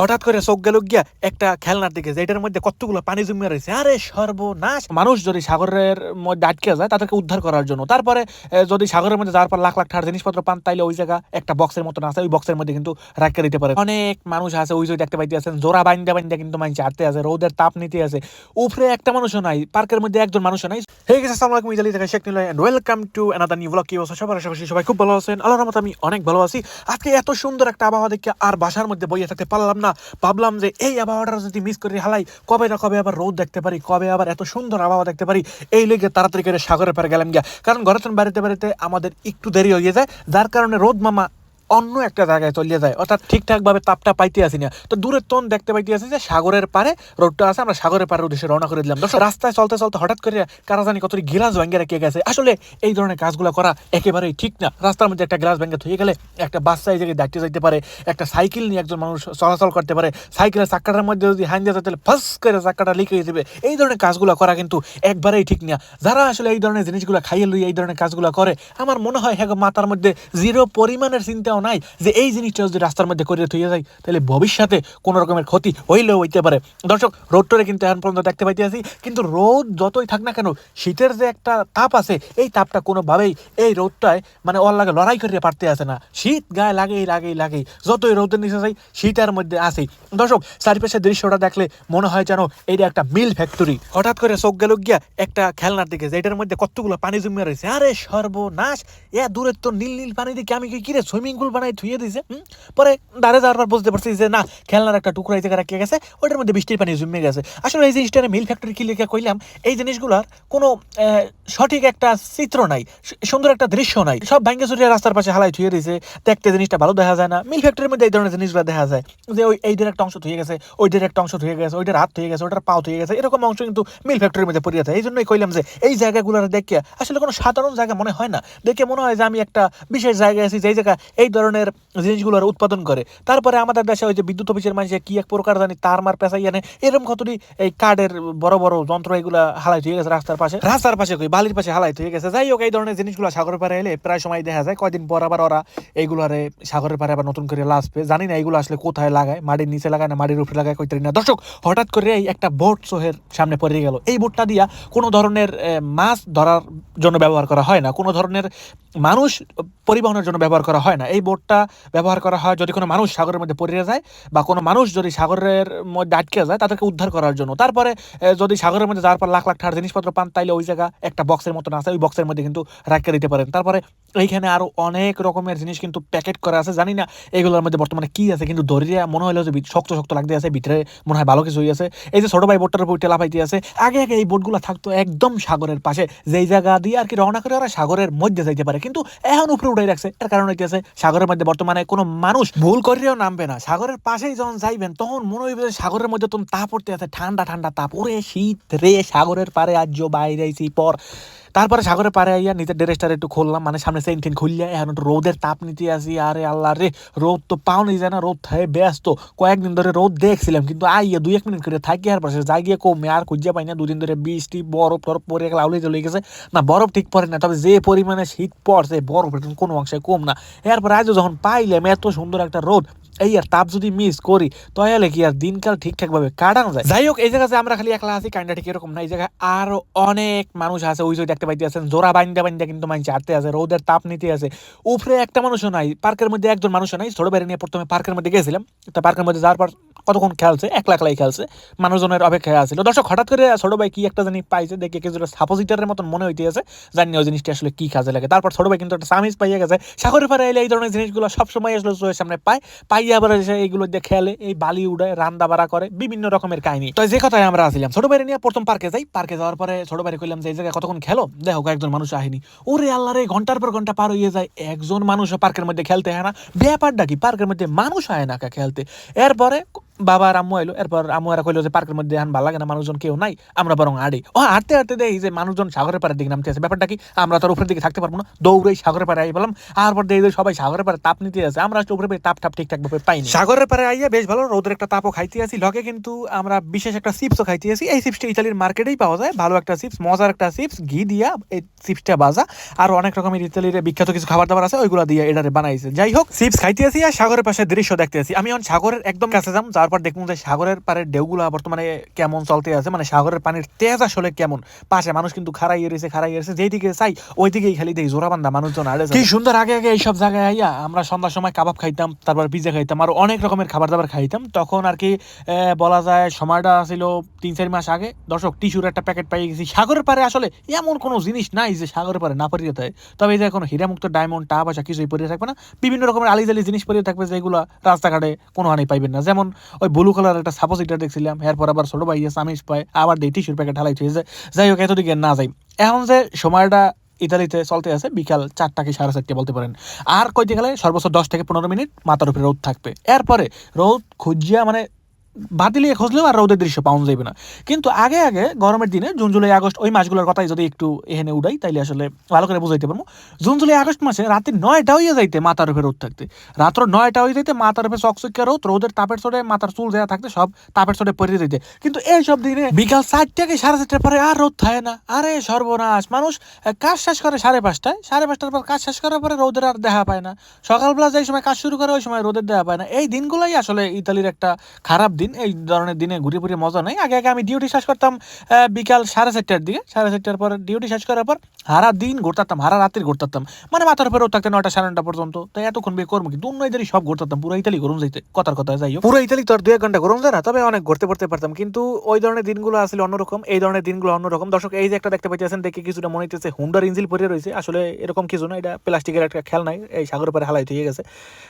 হঠাৎ করে চোখ গেল গিয়া একটা খেলনার দিকে যেটার মধ্যে কতগুলো পানি জমে রয়েছে। আরে সর্বনাশ! মানুষ যদি সাগরের মধ্যে আটকে যায়, তাদেরকে উদ্ধার করার জন্য। তারপরে যদি সাগরের মধ্যে যাওয়ার পর লাখ লাখ টাকার জিনিসপত্র পান, তাইলে ওই জায়গা একটা বক্সের মতন আছে, ওই বক্সের মধ্যে কিন্তু রাখতে দিতে পারে। অনেক মানুষ আছে, ওই যে দেখতে পাইতে আছেন জোড়া বাইন্দা বাইন্দা কিন্তু মানুষ আটতে আছে রোদের তাপ নিতে আছে উপরে একটা মানুষও নাই, পার্কের মধ্যে একজন মানুষও নাই। হে গেছে আসসালামু আলাইকুম Sheikh and welcome to another new blog কি অবস্থা? সবার আশা সবাই খুব ভালো আছেন। আল্লাহর রহমতে আমি অনেক ভালো আছি। আজকে এত সুন্দর একটা আবহাওয়া দেখে আর বাসার মধ্যে বইয়ে থাকতে পারলাম না। ভাবলাম যে এই আবহাওয়াটা যদি মিস করে, হালাই, কবে না কবে আবার রোদ দেখতে পারি, কবে আবার এত সুন্দর আবহাওয়া দেখতে পারি, এই লেগে তাড়াতাড়ি করে সাগরে পারে গেলাম গিয়া। কারণ ঘরে বাড়িতে বাড়িতে আমাদের একটু দেরি হয়ে যায়, যার কারণে রোদ মামা অন্য একটা জায়গায় চলে যায়। অর্থাৎ ঠিকঠাক ভাবে তাপটা পাইতে আসি না। তো দূরের তন দেখতে পাইতে আসি যে সাগরের পারে রোডটা আছে, আমরা সাগরের পাড়ের উদ্দেশ্যে রওনা করে দিলাম। রাস্তায় চলতে চলতে হঠাৎ করে কারা জানি কত গ্লাস ভেঙে রেখে গেছে। আসলে এই ধরনের কাজগুলো করা একেবারেই ঠিক না। রাস্তার মধ্যে একটা গ্লাস ভেঙে থয়ে গেলে একটা বাচ্চা এই জায়গায় দাঁড়িয়ে যাইতে পারে, একটা সাইকেল নিয়ে একজন মানুষ চলাচল করতে পারে। সাইকেলের চাক্কাটার মধ্যে যদি হাইন দিয়ে তাহলে ফাস করে চাক্কাটা লিখে যাবে। এই ধরনের কাজগুলো করা কিন্তু একবারেই ঠিক না। যারা আসলে এই ধরনের জিনিসগুলো খাইয়ে লই এই ধরনের কাজগুলো করে, আমার মনে হয় হ্যাঁ মাথার মধ্যে জিরো পরিমাণের চিন্তাও নাই যে এই জিনিসটা যদি রাস্তার মধ্যে করে থইয়ে যায়, তাহলে ভবিষ্যতে কোনো রকমের ক্ষতি হইলেও হইতে পারে। দর্শক রোদটারে কিন্তু এখন পর্যন্ত দেখতে পাইতে আছি কিন্তু রোদ যতই থাক না কেন, শীতের যে একটা তাপ আছে, এই তাপটা কোনোভাবেই এই রোদটায় মানে ওর লাগে লড়াই করে পারতে আসে না। শীত গায়ে লাগেই লাগেই লাগেই, যতই রোদের নিচে যাই শীতের মধ্যে আসেই দর্শক চারিপাশের দৃশ্যটা দেখলে মনে হয় যেন এইটা একটা মিল ফ্যাক্টরি হঠাৎ করে চোখ গেল গিয়া একটা খেলনার দিকে যেটার মধ্যে কতগুলো পানি জমে রয়েছে। আরে সর্বনাশ! এ দূরের তো নীল নীল পানি দেখে আমি কি কিরে সুইমিং পুল বানাই ধুয়ে হুম? পরে দাঁড়ে যাওয়ার পর বুঝতে পারছি যে, না, খেলনার একটা টুকরা এই জায়গায় রাখিয়ে গেছে ওটার মধ্যে বৃষ্টির পানি জমে গেছে। আসলে এই জিনিসটা মিল ফ্যাক্টরি কি লিখে কইলাম, এই জিনিসগুলোর কোনো সঠিক একটা চিত্র নাই সুন্দর একটা দৃশ্য নাই। সব ভাঙ্গে চুরিয়া রাস্তার পাশে হালাই ধুয়ে দিয়েছে দেখতে জিনিসটা ভালো দেখা যায় না। মিল ফ্যাক্টরির মধ্যে এই ধরনের জিনিসগুলো দেখা যায়, যে ওই এইটার একটা অংশ ধুয়ে গেছে ওইটার একটা অংশ ধুয়ে গেছে, ওইটার হাত ধুয়ে গেছে, ওইটার পাও ধুয়ে গেছে, এরকম অংশ কিন্তু মিল ফ্যাক্টরির মধ্যে পড়ে আছে এই জন্যই কইলাম যে, এই জায়গাগুলো দেখে আসলে কোনো সাধারণ জায়গা মনে হয় না। দেখে মনে হয় যে আমি একটা বিশেষ জায়গায় আছি, যেই জায়গা এই ধরনের জিনিসগুলোর উৎপাদন করে। তারপরে আমাদের দেশে ওই যে বিদ্যুৎ অফিসের মানুষ কি এক প্রকার জানি তার মার পেশাই আনে। এরকম কতটি এই কার্ডের বড় বড় যন্ত্র এগুলো হালাই হয়ে গেছে রাস্তার পাশে। রাস্তার পাশে কই? বালির পাশে হালাই হয়ে গেছে। যাই হোক, এই ধরনের জিনিসগুলো সাগরের পারে এলে প্রায় সময় দেখা যায়। কয়দিন পর আবার ওরা এইগুলারে সাগরের পারে আবার নতুন করে লাসবে জানি না এগুলো আসলে কোথায় লাগায়, মাটির নিচে লাগায় না মাটির উপরে লাগায় কইতে না। দর্শক, হঠাৎ করে এই একটা বোট সোহের সামনে পড়ে গেল। এই বোটটা দিয়া কোনো ধরনের মাছ ধরার জন্য ব্যবহার করা হয় না। কোনো ধরনের মানুষ পরিবহনের জন্য ব্যবহার করা হয় না। এই বোটটা ব্যবহার করা হয় যদি কোনো মানুষ সাগরের মধ্যে পড়ে যায় বা কোনো মানুষ যদি সাগরের মধ্যে আটকে যায় তাদেরকে উদ্ধার করার জন্য। তারপরে যদি সাগরের মধ্যে যাওয়ার পর লাখ লাখ টাকার জিনিসপত্র পান, তাইলে ওই জায়গা একটা বক্সের মতন আছে, ওই বক্সের মধ্যে কিন্তু রাখতে দিতে পারেন। তারপরে, এইখানে আরও অনেক রকমের জিনিস কিন্তু প্যাকেট করা আছে। জানি না এগুলোর মধ্যে বর্তমানে কি আছে, কিন্তু দরিয়া মনে হলো যে শক্ত শক্ত লাগতে আছে, ভিতরে মনে হয় ভালো কিছু আছে। এই যে ছোট ভাই বোটটার উপর টেলা পাইতে আছে, আগে আগে এই বোটগুলো থাকতো একদম সাগরের পাশে। যেই জায়গা দিয়ে আর কি রওনা করে ওরা সাগরের মধ্যে যাইতে পারে। কিন্তু এখন উপরে উঠাই রাখছে। এর কারণে কি আছে? সাগরের মধ্যে বর্তমানে কোনো মানুষ ভুল করিয়াও নামবে না। সাগরের পাশেই যখন যাইবেন, তখন মনে হইবে সাগরের মধ্যে তখন তাপ পড়তে আছে, ঠান্ডা ঠান্ডা তাপ। ওরে শীত রে, সাগরের পারে আজ বাইরে পর তারপরে সাগরের পারে আইয়া নিজের ড্রেসটার একটু খুললাম মানে সামনে সেন টেন খুললে এখন একটু রোদের তাপ নিতে আসি আরে আল্লাহ রে, রোদ তো পাও নেই যায় না, রোদ থাকে ব্যস্ত। কয়েকদিন ধরে রোদ দেখছিলাম, কিন্তু আইয়া দুই এক মিনিট করে থাকি আর পাশে যাই গিয়ে কমে আর খুঁজে পাই না। দুদিন ধরে বৃষ্টি, বরফ, টরফ পরে গেলে আউলে চলে গেছে। না, বরফ ঠিক পড়ে না, তবে যে পরিমাণে শীত পড়ছে বরফ কোনো অংশে কম না। এরপর আজও যখন পাইলাম, এত সুন্দর একটা রোদ এই আর তাপ যদি মিস করি, তাহলে কি আর দিনকাল ঠিকঠাক ভাবে কাটানো যায়? যাই হোক, এই জায়গাতে আমরা খালি একলা আছি কাইন্ডা ঠিক এরকম না। এই জায়গায় আরও অনেক মানুষ আছে, ওই যে দেখতে পাইতে আছেন, জোড়া বাইন্দা বাইন্দা কিন্তু মানুষ আটতে আছে, রোদের তাপ নিতে আছে। উপরে একটা মানুষও নাই, পার্কের মধ্যে একজন মানুষও নাই, ছোট বাইরে নিয়ে প্রথমে পার্কের মধ্যে গেছিলাম। তা পার্কের মধ্যে যাওয়ার পর কতক্ষণ খেলছে একলা একলাই খেলছে, মানুষজনের অপেক্ষায় আছিল। দর্শক, হঠাৎ করে ছোট ভাই কি একটা জানি পাইছে, দেখে কিছুটা সাপোজিটারের মতন মনে হইতে আছে, জানি ওই জিনিসটা আসলে কি কাজে লাগে। তারপর ছোট ভাই কিন্তু একটা সামিজ পাইয়া গেছে। সাগরের পারে এলে এই ধরনের জিনিসগুলো সবসময় আসলে চোখের সামনে পায়। পাইয়া আবার এসে এইগুলো দিয়ে খেলে, এই বালি উড়ায়, রান্দা বাড়া করে, বিভিন্ন রকমের কাহিনী। তো যে কথায় আমরা আসলাম ছোট বাইরে নিয়ে প্রথম পার্কে যাই। পার্কে যাওয়ার পরে ছোট বাইরে কইলাম যে, এই জায়গায় কতক্ষণ খেলো? দেখো একজন মানুষ আহিনি। ওরে আল্লাহ রে, ঘণ্টার পর ঘণ্টা পার হয়ে যায়। একজন মানুষ পার্কের মধ্যে খেলতে হয় না। ব্যাপারটা কি? পার্কের মধ্যে মানুষ হয় না খেলতে? এরপরে বাবা আম্মু আইলো, এরপর আম্মু এরা কইলো যে পার্কের মধ্যে এখন ভালো লাগে না, মানুষজন কেউ নাই, আমরা বরং আড়ি। ও হাঁটতে হাঁটতে দেখি যে মানুষজন সাগরের পাড়ের দিকে নামতে আছে। ব্যাপারটা কি? আমরা তো উপরের দিকে থাকতে পারব না, দৌড়েই সাগরের পাড়ে আই বললাম আর পর দেখি সবাই সাগরের পাড়ে তাপ নিতে আছে, আমরা উপরে পেয়ে তাপ টাপ ঠিকঠাক ভাবে পাইনি। সাগরের পাড়ে আইয়া বেশ ভালো রোদের একটা তাপও খাইতে আছি লগে কিন্তু আমরা বিশেষ একটা চিপসও খাইতে আছি এই চিপসটা ইতালির মার্কেটেই পাওয়া যায়, ভালো একটা চিপস, মজার একটা চিপস, ঘি দিয়া এই চিপসটা বাজা আর অনেক রকমের ইতালির বিখ্যাত কিছু খাবার দাবার আছে, ওইগুলো দিয়ে এটারে বানাইছে। যাই হোক, চিপস খাইতে আছি আর সাগরের পাশে দৃশ্য দেখতে আছি আমি এখন সাগরের একদম কাছে যাম, যার যাওয়ার পর দেখুন যে সাগরের পাড়ের ঢেউগুলা বর্তমানে কেমন চলতে আছে মানে সাগরের পানির তেজ আসলে কেমন? পাশে মানুষ কিন্তু খারাই এসেছে খারাই এসেছে যেই দিকে চাই ওই দিকেই খালি দেখি জোরাবান্ধা মানুষজন যায়। কি সুন্দর, আগে আগে এইসব জায়গায় আইয়া আমরা সন্ধ্যার সময় কাবাব খাইতাম, তারপর পিজা খাইতাম, আর অনেক রকমের খাবার দাবার খাইতাম। তখন আর কি বলা যায় সময়টা ছিল তিন চার মাস আগে। দর্শক টিস্যুর একটা প্যাকেট পাই গেছি। সাগরের পারে আসলে এমন কোনো জিনিস নাই যে সাগরের পারে না পরিয়ে থাকে। তবে এই যে কোনো হীরামুক্ত ডায়মন্ড টা পয়সা কিছুই পরিয়ে থাকবে না। বিভিন্ন রকমের আলিজালি জিনিস পরিয়ে থাকবে যেগুলো রাস্তাঘাটে কোনো হানি পাইবেন না। যেমন ওই ব্লু কালার একটা সাপোজিটার দেখছিলাম এরপর আবার ছোট ভাই সামিজ পায় আবার দিয়ে টিস্যুর প্যাকেট ঢালাই হয়েছে যাই হোক এতদিকে না যাই। এখন যে সময়টা ইতালিতে চলতে আছে, বিকাল চারটা কি সাড়ে চারটে বলতে পারেন। আর কইতে গেলে সর্বোচ্চ দশ থেকে পনেরো মিনিট মাথার উপরে রোদ থাকবে। এরপরে রোদ খুঁজিয়া মানে বাতিলিয়ে খুঁজলেও আর রোদের দৃশ্য পাওয়া যাবে না। কিন্তু আগে আগে গরমের দিনে জুন, জুলাই, আগস্ট ওই মাসগুলোর কথাই যদি একটু এখানে উড়াই, তাইলে আসলে ভালো করে বুঝাইতে পারব। জুন, জুলাই, আগস্ট মাসে রাতে নয়টা হইয়া যাইতে মাথার উপরে রোদ থাকতে। রাত্র নয়টা হয়ে যাইতে মাথার উপরে চকচকিয়া রোদ, রোদের তাপের চড়ে মাথার চুল দেওয়া থাকতে সব তাপের চড়ে পড়ে যাইতে। কিন্তু এই সব দিনে বিকাল চারটাকে সাড়ে চারটার পরে আর রোদ থাকে না। আরে সর্বনাশ, মানুষ কাজ শেষ করে সাড়ে পাঁচটায়, সাড়ে পাঁচটার পর কাজ শেষ করার পরে রোদের আর দেখা পায় না। সকালবেলা যেই সময় কাজ শুরু করে, ওই সময় রোদের দেখা পায় না। এই দিনগুলোই আসলে ইতালির একটা খারাপ দিন, এই ধরনের দিনে ঘুরে ঘুরে মজা নেই। আগে আগে আমি ডিউটি শেষ করতাম বিকাল সাড়ে চারটার দিকে। সাড়ে চারটার পর ডিউটি শেষ করার পর হারা দিন ঘুরতাম হারা রাত্রি ঘুরতাম। মানে মাথার উপরে রোদ থাকতে নয়টা, সাড়ে নটা পর্যন্ত। তাই এতক্ষণ বিয়ে করব কিন্তু দুনো ইতালি সব ঘুরতাম, পুরো ইতালি গরম যাইতে, কথার কথা, যাই পুরো ইতালি তো দু এক ঘণ্টা গরম যায় না, তবে অনেক ঘুরতে পড়তে পারতাম। কিন্তু ওই ধরনের দিনগুলো আসলে অন্যরকম, এই ধরনের দিনগুলো অন্যরকম। দর্শক, এই যে একটা দেখতে পাইতেছেন, দেখে কিছুটা মনে হইতেছে হুন্ডার ইঞ্জিল পরে রয়েছে। আসলে এরকম কিছু না, এটা প্লাস্টিকের একটা খেল নাই এই সাগরের পারে হালাই হয়ে গেছে।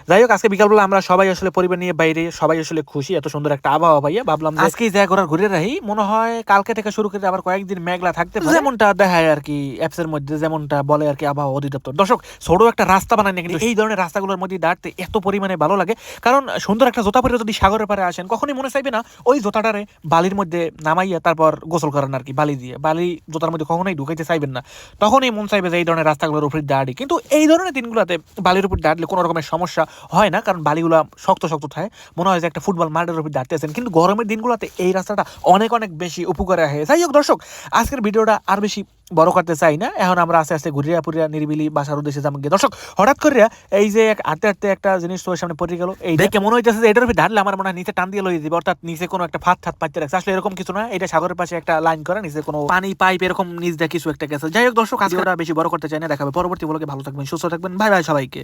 যাই হোক, আজকে বিকালবেলা আমরা সবাই আসলে পরিবার নিয়ে বাইরে সবাই আসলে খুশি, এত সুন্দর একটা আবহাওয়া পাইয়া ভাবলাম যে আজকেই যা ঘোরার ঘুরে রাহি মনে হয় কালকে থেকে শুরু করে আবার কয়েকদিন মেঘলা থাকতে পারে। যেমনটা দেখায় আর কি অ্যাপস এর মধ্যে যেমনটা বলে আর কি আবহাওয়া অধিদপ্তর। দর্শক ছোট একটা রাস্তা বানায় না কিন্তু এই ধরনের রাস্তাগুলোর মধ্যে দাঁড়তে এত পরিমাণে ভালো লাগে। কারণ সুন্দর একটা জোতা পরে যদি সাগরের পারে আসেন কখনই মনে চাইবে না ওই জোতাটারে বালির মধ্যে নামাইয়া তারপর গোসল করেন আর কি বালি দিয়ে। বালি জোতার মধ্যে কখনোই ঢুকাইতে চাইবেন না। তখনই মন চাইবে যে এই ধরনের রাস্তাগুলোর উপরে দাঁড়ি কিন্তু এই ধরনের দিনগুলোতে বালির উপর দাঁড়লে কোনো রকমের সমস্যা হয় না কারণ বালিগুলো শক্ত শক্ত থাকে। মনে হয় যে একটা ফুটবল মাঠের উপর দাঁড়তে আছেন কিন্তু গরমের দিনগুলোতে এই রাস্তাটা অনেক অনেক বেশি উপকারে হয় যাই হোক, দর্শক, আজকের ভিডিওটা আর বেশি বড় করতে চাই না। এখন আমরা আস্তে আস্তে ঘুরিয়া পুরিয়া নিরিবিলি বাসার উদ্দেশ্যে যাব গিয়ে। দর্শক, হঠাৎ করে এই যে এক হাঁটতে হাঁটতে একটা জিনিস তোর সামনে পড়ে গেল এই দেখে মনে হইতেছে যে এটার উপর ঢাললে আমার মনে হয় নিচে টান দিয়ে লইয়ে দিবে। অর্থাৎ নিচে কোনো একটা ফাত ফাত পাইতে রাখছে। আসলে এরকম কিছু না, এটা সাগরের পাশে একটা লাইন করা, নিচে কোনো পানি পাইপ এরকম নিচ দিয়ে কিছু একটা গেছে। যাই হোক, দর্শক আজকে বেশি বড় করতে চাই না, দেখাবে পরবর্তী বলকে ভালো থাকবেন, সুস্থ থাকবেন। বাই বাই সবাইকে।